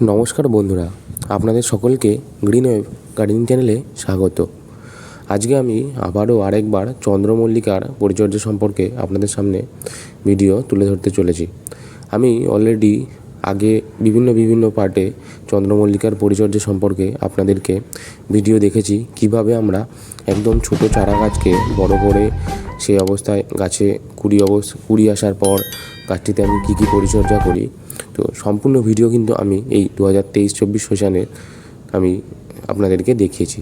নমস্কার বন্ধুরা, আপনাদের সকলকে গ্রিন ওয়েভ গার্ডেনিং চ্যানেলে স্বাগত। আজকে আমি আবারও আরেকবার চন্দ্রমল্লিকার পরিচর্যা সম্পর্কে আপনাদের সামনে ভিডিও তুলে ধরতে চলেছি। আমি অলরেডি আগে বিভিন্ন বিভিন্ন পার্টে চন্দ্রমল্লিকার পরিচর্যা সম্পর্কে আপনাদেরকে ভিডিও দেখেছি, কীভাবে আমরা একদম ছোট চারা গাছকে বড় করে সেই অবস্থায় গাছে কুড়ি অবস্থা কুড়ি আসার পর গাছটিতে আমি কী কী পরিচর্যা করি তো সম্পূর্ণ ভিডিও কিন্তু আমি এই দু হাজার তেইশ চব্বিশ সেশানে আমি আপনাদেরকে দেখিয়েছি।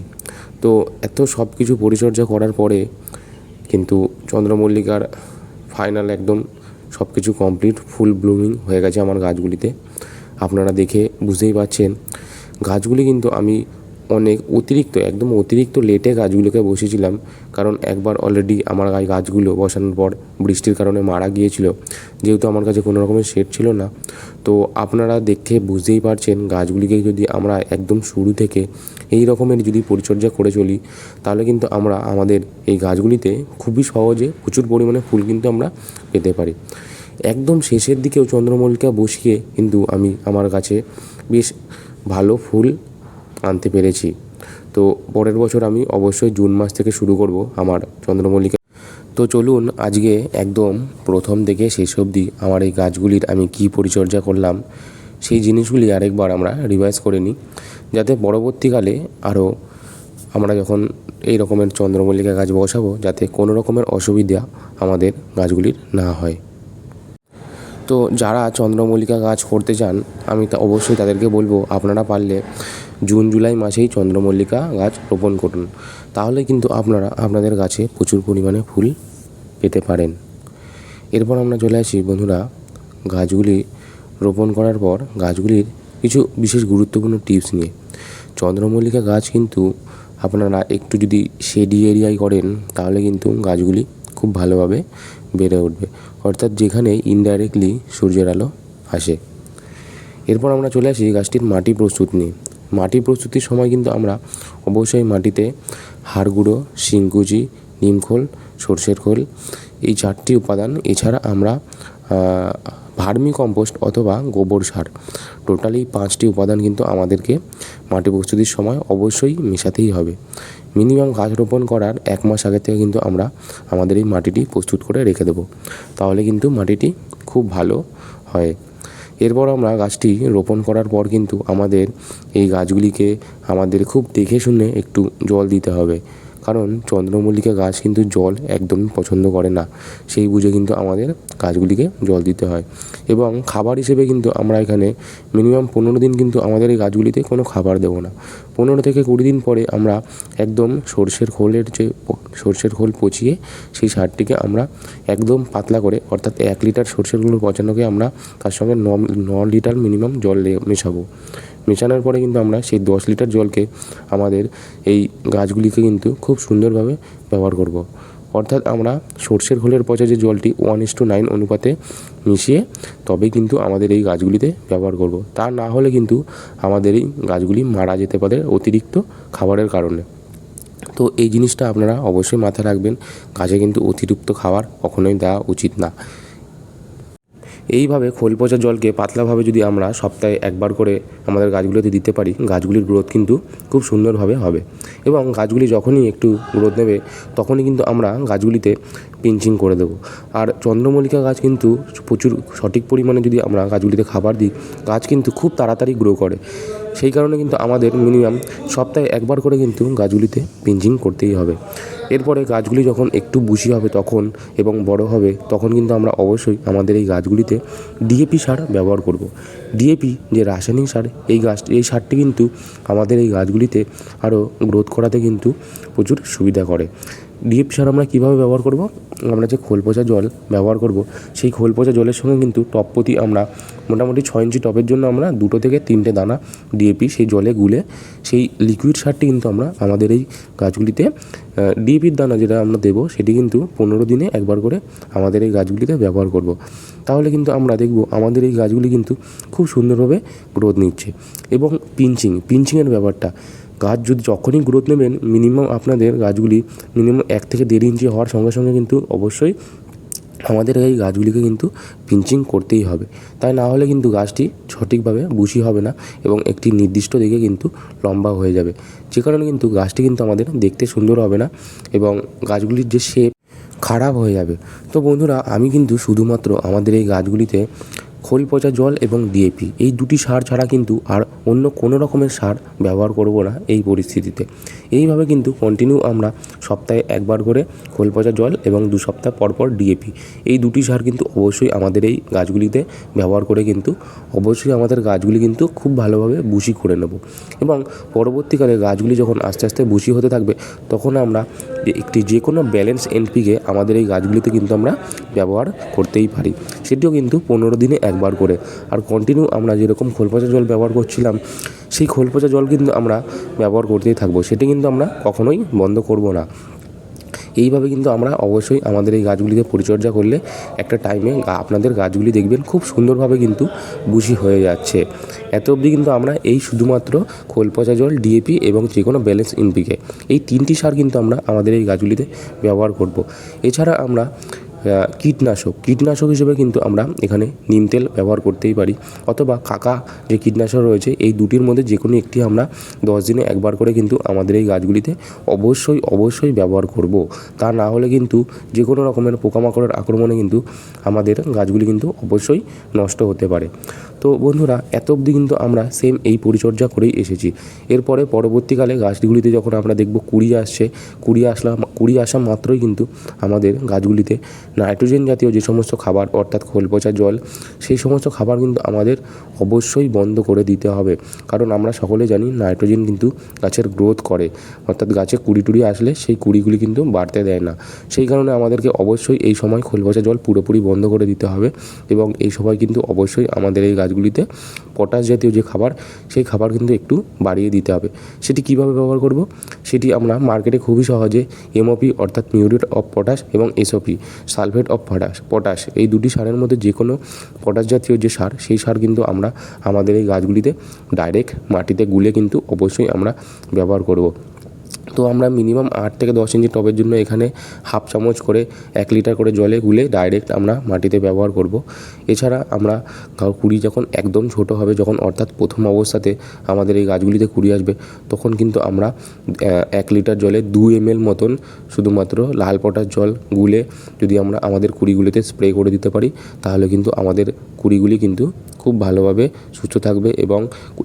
তো এত সব কিছু পরিচর্যা করার পরে কিন্তু চন্দ্রমল্লিকার ফাইনাল একদম সব কিছু কমপ্লিট ফুল ব্লুমিং হয়ে গেছে আমার গাছগুলিতে। আপনারা দেখে বুঝতেই পারছেন। গাছগুলি কিন্তু আমি অনেক অতিরিক্ত, একদম অতিরিক্ত লেটে গাছগুলোকে বসেছিলাম। কারণ একবার অলরেডি আমার গায়ে গাছগুলো বসানোর পর বৃষ্টির কারণে মারা গিয়েছিল। যেহেতু আমার কাছে কোনো রকমের শেড ছিল না। তো আপনারা দেখে বুঝতেই পারছেন গাছগুলিকে যদি আমরা একদম শুরু থেকে এই রকমের যদি পরিচর্যা করে চলি, তাহলে কিন্তু আমরা আমাদের এই গাছগুলিতে খুবই সহজে প্রচুর পরিমাণে ফুল কিন্তু আমরা পেতে পারি। একদম শেষের দিকেও চন্দ্রমল্লিকা বসিয়ে কিন্তু আমি আমার কাছে বেশ ভালো ফুল আনতে পেরেছি। তো পরের বছর আমি অবশ্যই জুন মাস থেকে শুরু করব আমার চন্দ্রমল্লিকা। তো চলুন আজকে একদম প্রথম থেকে শেষ অবধি আমার এই গাছগুলির আমি কি পরিচর্যা করলাম, সেই জিনিসগুলি আরেকবার আমরা রিভাইজ করে নিই। যাতে পরবর্তীকালে আরও আমরা যখন এই রকমের চন্দ্রমল্লিকা গাছ বসাবো, যাতে কোনো রকমের অসুবিধা আমাদের গাছগুলির না হয়। তো যারা চন্দ্রমল্লিকা গাছ করতে চান, আমি তা অবশ্যই তাদেরকে বলব, আপনারা পারলে জুন, জুলাই মাসেই চন্দ্রমল্লিকা গাছ রোপণ করুন। তাহলে কিন্তু আপনারা, আপনাদের গাছে প্রচুর পরিমাণে ফুল পেতে পারেন। এরপর আমরা চলে আসি বন্ধুরা, গাছগুলি রোপণ করার পর গাছগুলির কিছু বিশেষ গুরুত্বপূর্ণ টিপস নিয়ে। চন্দ্রমল্লিকা গাছ কিন্তু আপনারা একটু যদি শেডি এরিয়ায় করেন, তাহলে কিন্তু গাছগুলি খুব ভালোভাবে বেড়ে উঠবে। অর্থাৎ যেখানে ইনডাইরেক্টলি সূর্যের আলো আসে। এরপর আমরা চলে আসি গাছটির মাটি প্রস্তুত নিয়ে। মাটি প্রস্তুতির সময় কিন্তু আমরা অবশ্যই মাটিতে হাড় গুঁড়ো শিংকুচি, নিমখোল, সর্ষের খোল, এই চারটি উপাদান। এছাড়া আমরা ভার্মি কম্পোস্ট অথবা গোবর সার, টোটালি পাঁচটি উপাদান কিন্তু আমাদেরকে মাটি প্রস্তুতির সময় অবশ্যই মেশাতেই হবে। মিনিমাম গাছ রোপণ করার এক মাস আগে থেকে কিন্তু আমরা আমাদের এই মাটিটি প্রস্তুত করে রেখে দেবো। তাহলে কিন্তু মাটিটি খুব ভালো হয়। এরপর আমরা গাছটি রোপণ করার পর কিন্তু আমাদের এই গাছগুলিকে আমাদের খুব দেখে শুনে একটু জল দিতে হবে। কারণ চন্দ্রমল্লিকা গাছ কিন্তু জল একদমই পছন্দ করে না। সেই বুঝে কিন্তু আমাদের গাছগুলিকে জল দিতে হয়। এবং খাবার হিসেবে কিন্তু আমরা এখানে মিনিমাম পনেরো দিন কিন্তু আমাদের এই গাছগুলিতে কোনো খাবার দেবো না। পনেরো থেকে কুড়ি দিন পরে আমরা একদম সর্ষের খোলের যে সর্ষের খোল পচিয়ে সেই সারটিকে আমরা একদম পাতলা করে, অর্থাৎ এক লিটার সর্ষের খোল পচানোকে আমরা তার সঙ্গে ন ন লিটার মিনিমাম জল মেশাবো। মেশানোর পরে কিন্তু আমরা সেই দশ লিটার জলকে আমাদের এই গাছগুলিকে কিন্তু খুব সুন্দরভাবে ব্যবহার করব। অর্থাৎ আমরা সর্ষের খোলের পচা যে জলটি ওয়ান ইস টু নাইন অনুপাতে মিশিয়ে তবেই কিন্তু আমাদের এই গাছগুলিতে ব্যবহার করব। তা না হলে কিন্তু আমাদের এই গাছগুলি মারা যেতে পারে অতিরিক্ত খাবারের কারণে তো এই জিনিসটা আপনারা অবশ্যই মাথায় রাখবেন গাছে কিন্তু অতিরিক্ত খাবার কখনোই দেওয়া উচিত না এইভাবে খোল পচা জলকে পাতলাভাবে যদি আমরা সপ্তাহে একবার করে আমাদের গাছগুলোতে দিতে পারি, গাছগুলির গ্রোথ কিন্তু খুব সুন্দরভাবে হবে। এবং গাছগুলি যখনই একটু গ্রোথ নেবে, তখনই কিন্তু আমরা গাছগুলিতে পিঞ্চিং করে দেবো। আর চন্দ্রমল্লিকা গাছ কিন্তু প্রচুর সঠিক পরিমাণে যদি আমরা গাছগুলিতে খাবার দিই, গাছ কিন্তু খুব তাড়াতাড়ি গ্রো করে। সেই কারণে কিন্তু আমাদের মিনিমাম সপ্তাহে একবার করে কিন্তু গাছগুলিতে পিঞ্চিং করতেই হবে। এরপরে গাছগুলি যখন একটু বুশি হবে তখন এবং বড় হবে, তখন কিন্তু আমরা অবশ্যই আমাদের এই গাছগুলিতে ডিএপি সার ব্যবহার করব। ডিএপি যে রাসায়নিক সার, এই গাছ, এই সারটি কিন্তু আমাদের এই গাছগুলিতে আরও গ্রোথ করাতে কিন্তু প্রচুর সুবিধা করে। ডিএপি সার আমরা কীভাবে ব্যবহার করব আমরা যে খোল পচা জল ব্যবহার করব, সেই খোল পচা জলের সঙ্গে কিন্তু টপ প্রতি আমরা মোটামুটি ছয় ইঞ্চি টবের জন্য আমরা দুটো থেকে তিনটে দানা ডিএপি সেই জলে গুলে সেই লিকুইড সারটি কিন্তু আমরা আমাদের এই গাছগুলিতে ডিএপির দানা যেটা আমরা দেবো সেটি কিন্তু পনেরো দিনে একবার করে আমাদের এই গাছগুলিতে ব্যবহার করব। তাহলে কিন্তু আমরা দেখব আমাদের এই গাছগুলি কিন্তু খুব সুন্দরভাবে গ্রোথ নিচ্ছে এবং পিঞ্চিং পিঞ্চিংয়ের ব্যাপারটা গাছ যদি যখনই গ্রোথ নেবেন মিনিমাম আপনাদের গাছগুলি মিনিমাম এক থেকে দেড় ইঞ্চি হওয়ার সঙ্গে সঙ্গে কিন্তু অবশ্যই আমাদের এই গাছগুলিকে কিন্তু পিঞ্চিং করতেই হবে। তাই না হলে কিন্তু গাছটি সঠিকভাবে বুশি হবে না এবং একটি নির্দিষ্ট দিকে কিন্তু লম্বা হয়ে যাবে। যে কারণে কিন্তু গাছটি কিন্তু আমাদের দেখতে সুন্দর হবে না এবং গাছগুলির যে শেপ খারাপ হয়ে যাবে। তো বন্ধুরা, আমি কিন্তু শুধুমাত্র আমাদের এই গাছগুলিতে খোল পচা জল এবং ডিএপি এই দুটি সার ছাড়া কিন্তু আর অন্য কোনো রকমের সার ব্যবহার করব না এই পরিস্থিতিতে। এইভাবে কিন্তু কন্টিনিউ আমরা সপ্তাহে একবার করে খোল পচা জল এবং দু সপ্তাহ পর পর ডিএপি এই দুটি সার কিন্তু অবশ্যই আমাদের এই গাছগুলিতে ব্যবহার করে কিন্তু অবশ্যই আমাদের গাছগুলি কিন্তু খুব ভালোভাবে বুশি করে নেব। এবং পরবর্তীকালে গাছগুলি যখন আস্তে আস্তে বুশি হতে থাকবে, তখন আমরা একটি যে কোনো ব্যালেন্স এনপিকে আমাদের এই গাছগুলিতে কিন্তু আমরা ব্যবহার করতেই পারি। সেটিও কিন্তু পনেরো দিনে একবার করে। আর কন্টিনিউ আমরা যেরকম খোল পচা জল ব্যবহার করছিলাম সেই খোল পচা জল কিন্তু আমরা ব্যবহার করতেই থাকব। সেটি কিন্তু আমরা কখনোই বন্ধ করব না। এইভাবে কিন্তু আমরা অবশ্যই আমাদের এই গাছগুলিকে পরিচর্যা করলে একটা টাইমে আপনাদের গাছগুলি দেখবেন খুব সুন্দরভাবে কিন্তু বুঝি হয়ে যাচ্ছে। এত অবধি কিন্তু আমরা এই শুধুমাত্র খোল পচা জল ডিএপি এবং যে কোনো ব্যালেন্স ইনপিকে এই তিনটি সার কিন্তু আমরা আমাদের এই গাছগুলিতে ব্যবহার করব। এছাড়া আমরা কীটনাশক। কীটনাশক হিসেবে কিন্তু আমরা এখানে নিম তেল ব্যবহার করতেই পারি। অথবা কাকা যে কীটনাশক রয়েছে, এই দুটির মধ্যে যে কোনো একটি আমরা দশ দিনে একবার করে কিন্তু আমাদের এই গাছগুলিতে অবশ্যই অবশ্যই ব্যবহার করব। তা না হলে কিন্তু যে কোনো রকমের পোকামাকড়ের আক্রমণে কিন্তু আমাদের গাছগুলি কিন্তু অবশ্যই নষ্ট হতে পারে। তো বন্ধুরা, এত অবধি কিন্তু আমরা সেম এই পরিচর্যা করেই এসেছি। এরপরে পরবর্তীকালে গাছগুলিতে যখন আমরা দেখব কুড়ি আসছে, কুড়ি আসলাম, কুড়ি আসা মাত্রই কিন্তু আমাদের গাছগুলিতে নাইট্রোজেন জাতীয় যে সমস্ত খাবার, অর্থাৎ খোল পচা জল, সেই সমস্ত খাবার কিন্তু আমাদের অবশ্যই বন্ধ করে দিতে হবে। কারণ আমরা সকলে জানি নাইট্রোজেন কিন্তু গাছের গ্রোথ করে। অর্থাৎ গাছে কুড়ি টুড়ি আসলে সেই কুড়িগুলি কিন্তু বাড়তে দেয় না। সেই কারণে আমাদেরকে অবশ্যই এই সময় খোল পচা জল পুরোপুরি বন্ধ করে দিতে হবে এবং এই সময় কিন্তু অবশ্যই আমাদের এই গাছগুলিতে পটাশ জাতীয় যে খাবার, সেই খাবার কিন্তু একটু বাড়িয়ে দিতে হবে। সেটি কীভাবে ব্যবহার করব? সেটি আমরা মার্কেটে খুবই সহজে এমওপি অর্থাৎ মিউরেট অফ পটাশ এবং SOP sulphate of potash potash এই দুটি সারের মধ্যে যে কোনো পটাশ জাতীয় যে সার, সেই সার কিন্তু আমরা আমাদের এই গাছগুলিতে ডাইরেক্ট মাটিতে গুলে কিন্তু অবশ্যই আমরা ব্যবহার করব। তো আমরা মিনিমাম আট থেকে দশ ইঞ্চি টবের জন্য এখানে হাফ চামচ করে এক লিটার করে জলে গুলে ডাইরেক্ট আমরা মাটিতে ব্যবহার করব। এছাড়া আমরা কুড়ি যখন একদম ছোট হবে, যখন অর্থাৎ প্রথম অবস্থাতে আমাদের এই গাছগুলিতে কুড়ি আসবে, তখন কিন্তু আমরা এক লিটার জলে দু এম এল মতন শুধুমাত্র লাল পটার জল গুলে যদি আমরা আমাদের কুড়িগুলিতে স্প্রে করে দিতে পারি, তাহলে কিন্তু আমাদের কুড়িগুলি কিন্তু খুব ভালোভাবে সুস্থ থাকবে এবং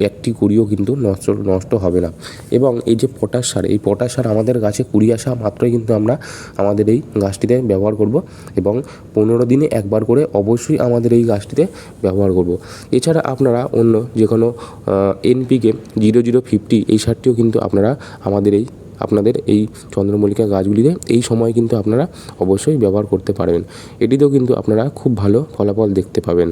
একটি কুড়িও কিন্তু নষ্ট নষ্ট হবে না। এবং এই যে পটাশ সার, এই পটাশ সার আমাদের গাছে কুড়ি আসা মাত্রই কিন্তু আমরা আমাদের এই গাছটিতে ব্যবহার করব এবং পনেরো দিনে একবার করে অবশ্যই আমাদের এই গাছটিতে ব্যবহার করব। এছাড়া আপনারা অন্য যে কোনো এনপিকে জিরো জিরো ফিফটি এই সারটিও কিন্তু আপনারা আমাদের এই, আপনাদের এই চন্দ্রমল্লিকা গাছগুলিতে এই সময় কিন্তু আপনারা অবশ্যই ব্যবহার করতে পারবেন। এটিতেও কিন্তু আপনারা খুব ভালো ফলাফল দেখতে পাবেন।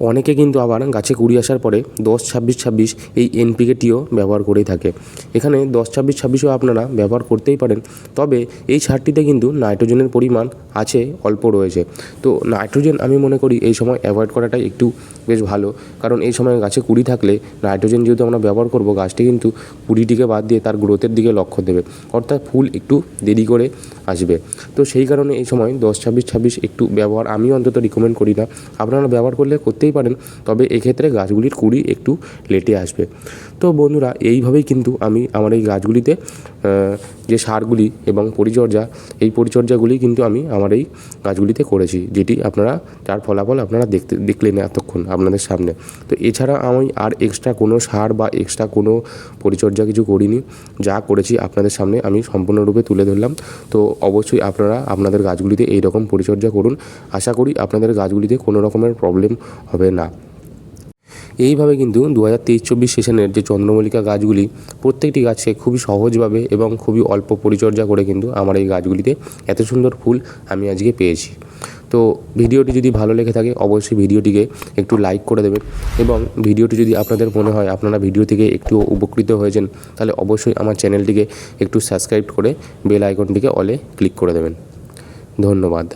অনেকে কিন্তু আবার গাছে কুড়ি আসার পরে দশ, ছাব্বিশ ছাব্বিশ এই এনপিকেটিও ব্যবহার করেই থাকে। এখানে দশ, ছাব্বিশ, ছাব্বিশও আপনারা ব্যবহার করতেই পারেন। তবে এই সারটিতে কিন্তু নাইট্রোজেনের পরিমাণ আছে, অল্প রয়েছে। তো নাইট্রোজেন আমি মনে করি এই সময় অ্যাভয়েড করাটাই একটু বেশ ভালো। কারণ এই সময় গাছে কুড়ি থাকলে নাইট্রোজেন যেহেতু আমরা ব্যবহার করব, গাছটি কিন্তু কুড়িটিকে বাদ দিয়ে তার গ্রোথের দিকে লক্ষ্য দেবে। অর্থাৎ ফুল একটু দেরি করে আসবে। তো সেই কারণে এই সময় দশ, ছাব্বিশ ছাব্বিশ একটু ব্যবহার আমি অন্তত রিকমেন্ড করি না। আপনারা ব্যবহার করলে করতেই পারেন। তবে এক্ষেত্রে গাছগুলির কুড়ি একটু লেটে আসবে। তো বন্ধুরা, এইভাবেই কিন্তু আমি আমার এই গাছগুলিতে যে সারগুলি এবং পরিচর্যা, এই পরিচর্যাগুলি কিন্তু আমি আমার এই গাছগুলিতে করেছি, যেটি আপনারা, যার ফলাফল আপনারা দেখতে, দেখলেন এতক্ষণ আপনাদের সামনে। তো এছাড়া আমি আর এক্সট্রা কোনো সার বা এক্সট্রা কোনো পরিচর্যা কিছু করিনি। যা করেছি আপনাদের সামনে আমি সম্পূর্ণরূপে তুলে ধরলাম। তো অবশ্যই আপনারা আপনাদের গাছগুলিতে এই রকম পরিচর্যা করুন। আশা করি আপনাদের গাছগুলিতে কোনো রকমের প্রবলেম হবে না। এইভাবে কিন্তু দু হাজার তেইশ চব্বিশ সেশনের যে চন্দ্রমল্লিকা গাছগুলি, প্রত্যেকটি গাছে খুবই সহজভাবে এবং খুবই অল্প পরিচর্যা করে কিন্তু আমার এই গাছগুলিতে এত সুন্দর ফুল আমি আজকে পেয়েছি। তো ভিডিওটি যদি ভালো লেগে থাকে, অবশ্যই ভিডিওটিকে একটু লাইক করে দেবেন এবং ভিডিওটি যদি আপনাদের মনে হয় আপনারা ভিডিও থেকে একটু উপকৃত হয়েছেন, তাহলে অবশ্যই আমার চ্যানেলটিকে একটু সাবস্ক্রাইব করে বেল আইকনটিকে অলে ক্লিক করে দেবেন। ধন্যবাদ।